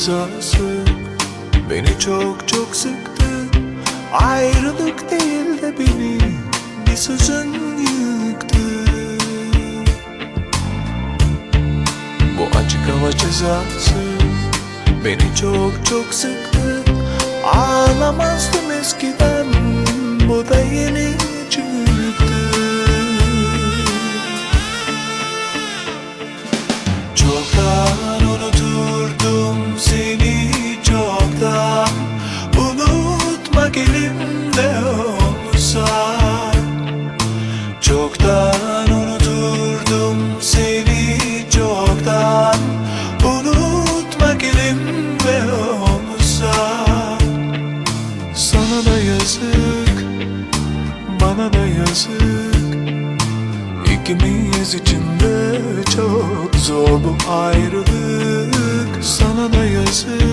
cezası. Beni çok çok sıktı. Ayrılık değil de beni Bir sözün yıktı. Bu açık hava cezası Beni çok çok sıktı. Ağlamazdım eskiden Bu da yeni yazık İkimiz için de çok zor bu ayrılık. Sana da yazık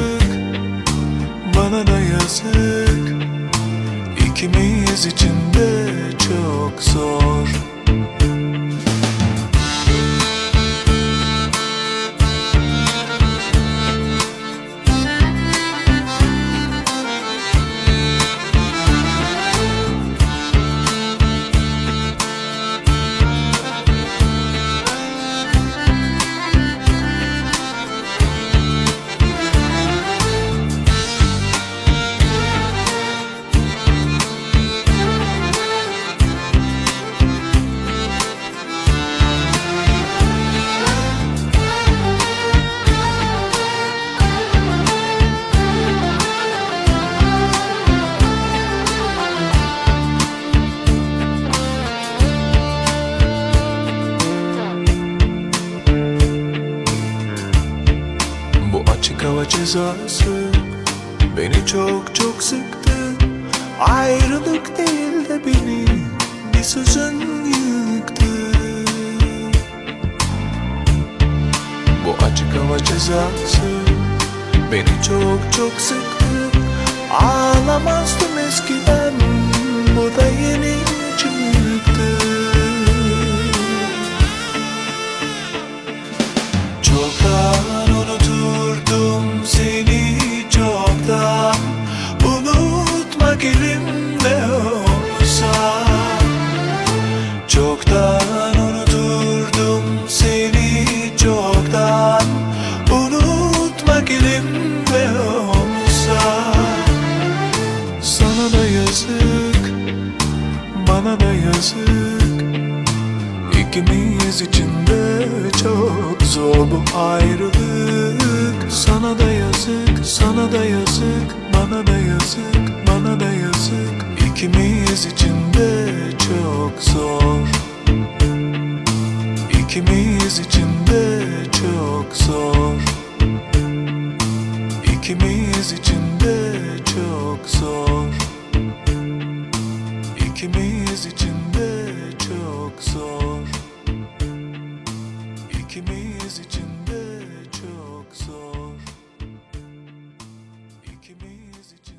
açık hava cezası Beni çok çok sıktı. Ayrılık değil de beni Bir sözün yıktı. Bu açık hava cezası Beni çok çok sıktı. Ağlamazdım eskiden Bu da yeni çıktı İkimiz için de çok zor bu ayrılık. Sana da yazık, sana da yazık Bana da yazık, bana da yazık. İkimiz için de çok zor. İkimiz için de çok zor. İkimiz için de çok zor de çok zor İkimiz için